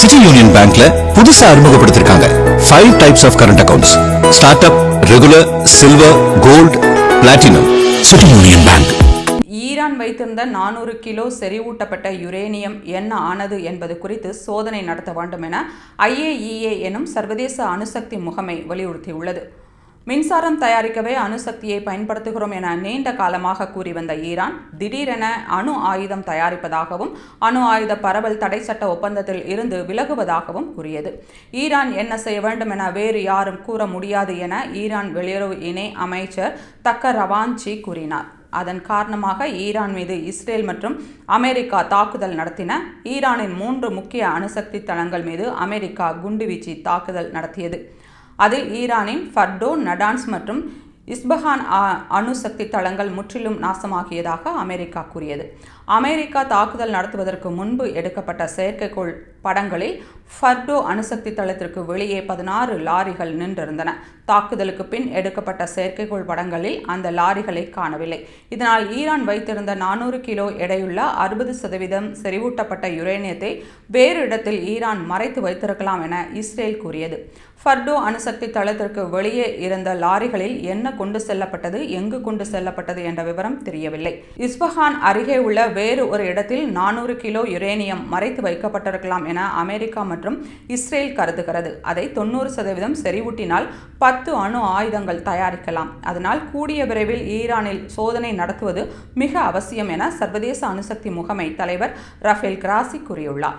City union பேங்க்ல புதுசா அறிமுகப்படுத்திருக்காங்க. Five types of current accounts start up regular silver gold platinum city union bank Iran வைத்திருந்த நானூறு kilo செறிவூட்டப்பட்ட uranium என்ன ஆனது என்பது குறித்து சோதனை நடத்த வேண்டும் என ஐஏஇஏ எனும் சர்வதேச அணுசக்தி முகமை வலியுறுத்தியுள்ளது. மின்சாரம் தயாரிக்கவே அணுசக்தியை பயன்படுத்துகிறோம் என நீண்ட காலமாக கூறி வந்த ஈரான் திடீரென அணு ஆயுதம் தயாரிப்பதாகவும் அணு ஆயுத பரவல் தடை சட்ட ஒப்பந்தத்தில் இருந்து விலகுவதாகவும் கூறியது. ஈரான் என்ன செய்ய வேண்டும் என வேறு யாரும் கூற முடியாது என ஈரான் வெளியுறவு இணை அமைச்சர் தக்க ரவான்ச்சி கூறினார். அதன் காரணமாக ஈரான் மீது இஸ்ரேல் மற்றும் அமெரிக்கா தாக்குதல் நடத்தின ஈரானின் மூன்று முக்கிய அணுசக்தி தளங்கள் மீது அமெரிக்கா குண்டுவீச்சு தாக்குதல் நடத்தியது. அதில் ஈரானின் ஃபர்டோ நடான்ஸ் மற்றும் இஸ்பஹான் அணுசக்தி தளங்கள் முற்றிலும் நாசமாகியதாக அமெரிக்கா கூறியது. அமெரிக்கா தாக்குதல் நடத்துவதற்கு முன்பு எடுக்கப்பட்ட செயற்கைக்கோள் படங்களில் ஃபர்டோ அணுசக்தி தளத்திற்கு வெளியே பதினாறு லாரிகள் நின்றிருந்தன. தாக்குதலுக்கு பின் எடுக்கப்பட்ட செயற்கைக்கோள் படங்களில் அந்த லாரிகளை காணவில்லை. இதனால் ஈரான் வைத்திருந்த நானூறு கிலோ எடையுள்ள அறுபது சதவீதம் செறிவூட்டப்பட்ட யுரேனியத்தை வேறு இடத்தில் ஈரான் மறைத்து வைத்திருக்கலாம் என இஸ்ரேல் கூறியது. ஃபர்டோ அணுசக்தி தளத்திற்கு வெளியே இருந்த லாரிகளில் என்ன கொண்டு செல்லப்பட்டது எங்கு கொண்டு செல்லப்பட்டது என்ற விவரம் தெரியவில்லை. இஸ்பஹான் அருகே உள்ள வேறு ஒரு இடத்தில் நானூறு கிலோ யுரேனியம் மறைத்து வைக்கப்பட்டிருக்கலாம் என அமெரிக்கா மற்றும் இஸ்ரேல் கருதுகிறது. அதை தொண்ணூறு சதவீதம் செறிவூட்டினால் பத்து அணு ஆயுதங்கள் தயாரிக்கலாம். அதனால் கூடிய விரைவில் ஈரானில் சோதனை நடத்துவது மிக அவசியம் என சர்வதேச அணுசக்தி முகமை தலைவர் ரஃபேல் கிராசி கூறியுள்ளார்.